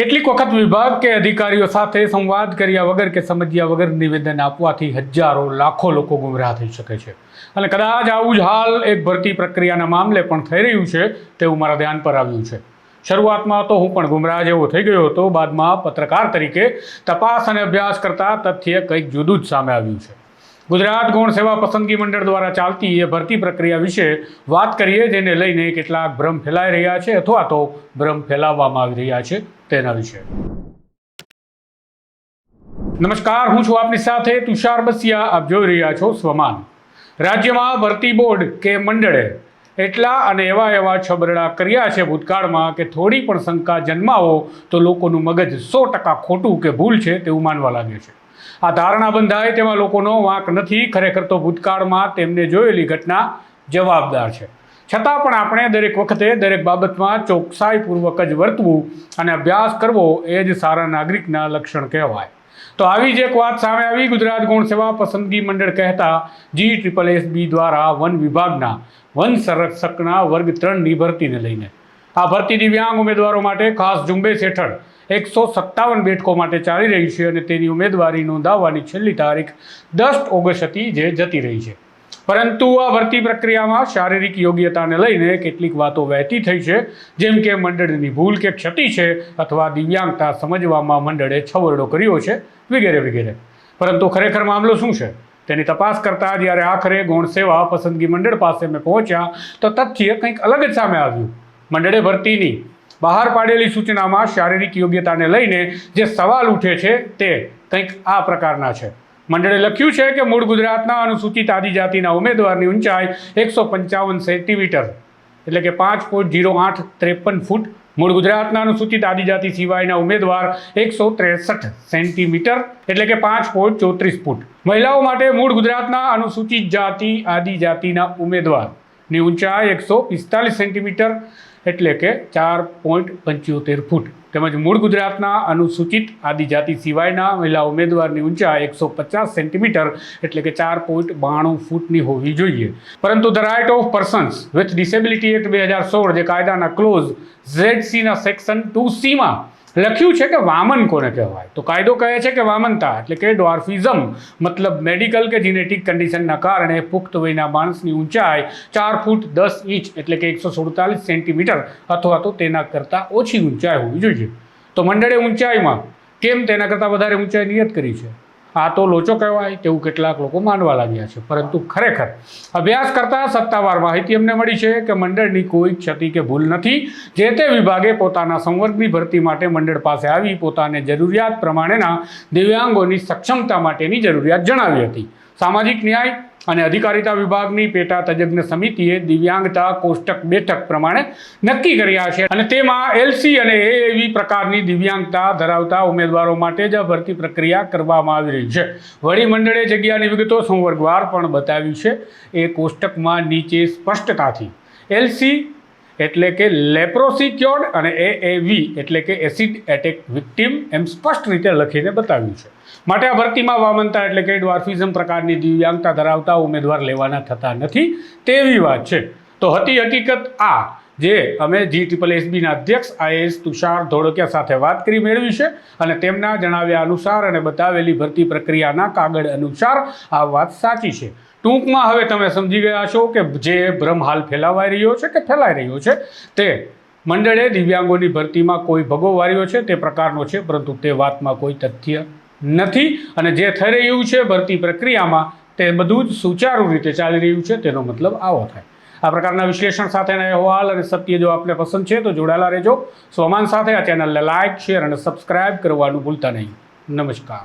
કેટલીક વખત વિભાગ કે અધિકારીઓ સાથે સંવાદ કર્યા વગર કે સમજ્યા વગર નિવેદન આપવાથી હજારો, લાખો લોકો ગુમરાહ થઈ શકે છે. અને કદાચ આવું જ હાલ એક ભરતી પ્રક્રિયાના મામલે પણ થઈ રહ્યું છે તેવું મારા ધ્યાન પર આવ્યું છે. શરૂઆતમાં તો હું પણ ગુમરાહ જેવો થઈ ગયો હતો, બાદમાં પત્રકાર તરીકે તપાસ અને અભ્યાસ કરતા તથ્ય કંઈક જુદું જ સામે આવ્યું છે. ગુજરાત ગૌણ સેવા પસંદગી મંડળ દ્વારા ચાલતી એ ભરતી પ્રક્રિયા વિશે વાત કરીએ, જેને લઈને કેટલાક ભ્રમ ફેલાઈ રહ્યા છે અથવા તો ભ્રમ ફેલાવવામાં આવી રહ્યા છે. તેના વિશે નમસ્કાર, હું છું આપની સાથે તુષાર બસિયા. આપ જોઈ રહ્યા છો સ્વમાન. રાજ્યમાં ભરતી બોર્ડ કે મંડળે એટલા અને એવા એવા છબરડા કર્યા છે ભૂતકાળમાં કે થોડી પણ શંકા જન્માવો તો લોકોનું મગજ સો ટકા ખોટું કે ભૂલ છે તેવું માનવા લાગે છે. આ ધારણા બંધાય તેમાં લોકોનો વાંક નથી. ખરેખર તો ભૂતકાળમાં તેમને જોયેલી ઘટના જવાબદાર છે. છતાં પણ આપણે દરેક વખતે દરેક બાબતમાં ચોકસાઈપૂર્વક જ વર્તવું અને અભ્યાસ કરવો એ જ સારા નાગરિકના લક્ષણ કહેવાય. તો આવી જ એક વાત સામે આવી. ગુજરાત ગૌણ સેવા પસંદગી મંડળ કહેતા જી ટ્રિપલ એસ બી દ્વારા વન વિભાગના વન સંરક્ષકના વર્ગ ત્રણની ભરતીને લઈને. આ ભરતી દિવ્યાંગ ઉમેદવારો માટે ખાસ ઝુંબેશ હેઠળ એકસો સત્તાવન બેઠકો માટે ચાલી રહી છે અને તેની ઉમેદવારી નોંધાવવાની છેલ્લી તારીખ દસ ઓગસ્ટ હતી જે જતી રહી છે. પરંતુ આ ભરતી પ્રક્રિયામાં શારીરિક યોગ્યતાને લઈને કેટલીક વાતો વહેતી થઈ છે. જેમ કે મંડળની ભૂલ કે ક્ષતિ છે અથવા દિવ્યાંગતા સમજવામાં મંડળે છવરડો કર્યો છે, વગેરે વગેરે. પરંતુ ખરેખર મામલો શું છે? તેની તપાસ કરતા જ્યારે આખરે ગૌણ સેવા પસંદગી મંડળ પાસે મેં પહોંચ્યા, તો તથ્ય કંઈક અલગ જ સામે આવ્યું. મંડળે ભરતીની બહાર પાડેલી સૂચનામાં શારીરિક યોગ્યતાને લઈને જે સવાલ ઉઠે છે તે કંઈક આ પ્રકારના છે. મંડળે લખ્યું છે કે મૂળ ગુજરાતના અનુસૂચિત આદિજાતિના ઉમેદવારની ઊંચાઈ એકસો પંચાવન સેન્ટીમીટર, એટલે કે પાંચ પોઈન્ટ જીરો આઠ ત્રેપન ફૂટ. મૂળ ગુજરાતના અનુસૂચિત આદિજાતિ સિવાયના ઉમેદવાર એકસો ત્રેસઠ સેન્ટીમીટર, એટલે કે પાંચ પોઈન્ટ ચોત્રીસ ફૂટ. મહિલાઓ માટે મૂળ ગુજરાતના અનુસૂચિત જાતિ આદિજાતિના ઉમેદવારની ઊંચાઈ એકસો પિસ્તાલીસ સેન્ટીમીટર એટલે કે ચાર પોઈન્ટ પંચોતેર ફૂટ. તેમજ મૂળ ગુજરાતના અનુસૂચિત આદિજાતિ સિવાયના મહિલા ઉમેદવારની ઊંચાઈ એકસો પચાસ સેન્ટીમીટર એટલે કે ચાર પોઈન્ટ બાણું ફૂટની હોવી જોઈએ. પરંતુ the right of persons with disability act બે હજાર સોળ જે કાયદાના ક્લોઝ ઝેડ સીના સેક્શન ટુ સીમાં લખ્યું છે કે વામન કોને કહેવાય? તો કાયદો કહે છે કે વામનતા, એટલે કે ડોર્ફિઝમ મતલબ મેડિકલ કે જીનેટિક કન્ડિશનના કારણે પુખ્ત વયના માણસની ઊંચાઈ ચાર ફૂટ દસ ઇંચ, એટલે કે એકસો સુડતાલીસ સેન્ટીમીટર, અથવા તો તેના કરતાં ઓછી ઊંચાઈ હોવી જોઈએ. તો મંડળે ઊંચાઈમાં કેમ તેના કરતાં વધારે ઊંચાઈ નિયત કરી છે? આ તો લોચો કહેવાય તેવું કેટલાક લોકો માનવા લાગ્યા છે. પરંતુ ખરેખર અભ્યાસ કરતાં સત્તાવાર માહિતી અમને મળી છે કે મંડળની કોઈ ક્ષતિ કે ભૂલ નથી. જે તે વિભાગે પોતાના સંવર્ગની ભરતી માટે મંડળ પાસે આવી પોતાને જરૂરિયાત પ્રમાણેના દિવ્યાંગોની સક્ષમતા માટેની જરૂરિયાત જણાવી હતી. સામાજિક ન્યાય અને અધિકારિતા વિભાગની પેટા તજજ્ઞ સમિતિએ દિવ્યાંગતા કોષ્ટક બેઠક પ્રમાણે નક્કી કર્યા છે. અને તેમાં એલસી અને એવી પ્રકારની દિવ્યાંગતા ધરાવતા ઉમેદવારો માટે જ ભરતી પ્રક્રિયા કરવામાં આવી રહી છે. વળી મંડળે જગ્યાની વિગતો સંવર્ગવાર પણ બતાવ્યું છે. એ કોષ્ટકમાં નીચે સ્પષ્ટતાથી એલસી એટલે કે લેપ્રોસી ક્યોર્ડ અને વી એટલે કે એસિડ એટેક વિક્ટિમ એમ સ્પષ્ટ રીતે લખીને બતાવ્યું છે. માટે આ ભરતીમાં વામનતા એટલે કે ડ્વાર્ફિઝમ પ્રકારની દિવ્યાંગતા ધરાવતા ઉમેદવાર લેવાના થતા નથી. તેવી વાત છે. તો હતી હકીકત આ, જે અમે જી ટ્રિપલ એસબીના અધ્યક્ષ આઈએસ તુષાર ધોળકિયા સાથે વાત કરી મેળવી છે અને તેમના જણાવ્યા અનુસાર અને બતાવેલી ભરતી પ્રક્રિયાના કાગળ અનુસાર આ વાત સાચી છે. ટૂંકમાં હવે તમે સમજી ગયા છો કે જે ભ્રમ હાલ ફેલાવાઈ રહ્યો છે કે ફેલાઈ રહ્યો છે, તે મંડળે દિવ્યાંગોની ભરતીમાં કોઈ ભગો વાર્યો છે, તે પ્રકારનો છે, પરંતુ તે વાતમાં કોઈ તથ્ય નથી અને જે થઈ રહ્યું છે ભરતી પ્રક્રિયામાં તે બધું જ સુચારુ રીતે ચાલી રહ્યું છે, તેનો મતલબ આવો થાય. આ પ્રકારના વિશ્લેષણ સાથેના અહેવાલ અને સત્ય જો આપને પસંદ છે તો જોડાયેલા રહેજો. સોમાન સાથે આ ચેનલને લાઇક શેર અને સબસ્ક્રાઇબ કરવાનું ભૂલતા નહીં. નમસ્કાર.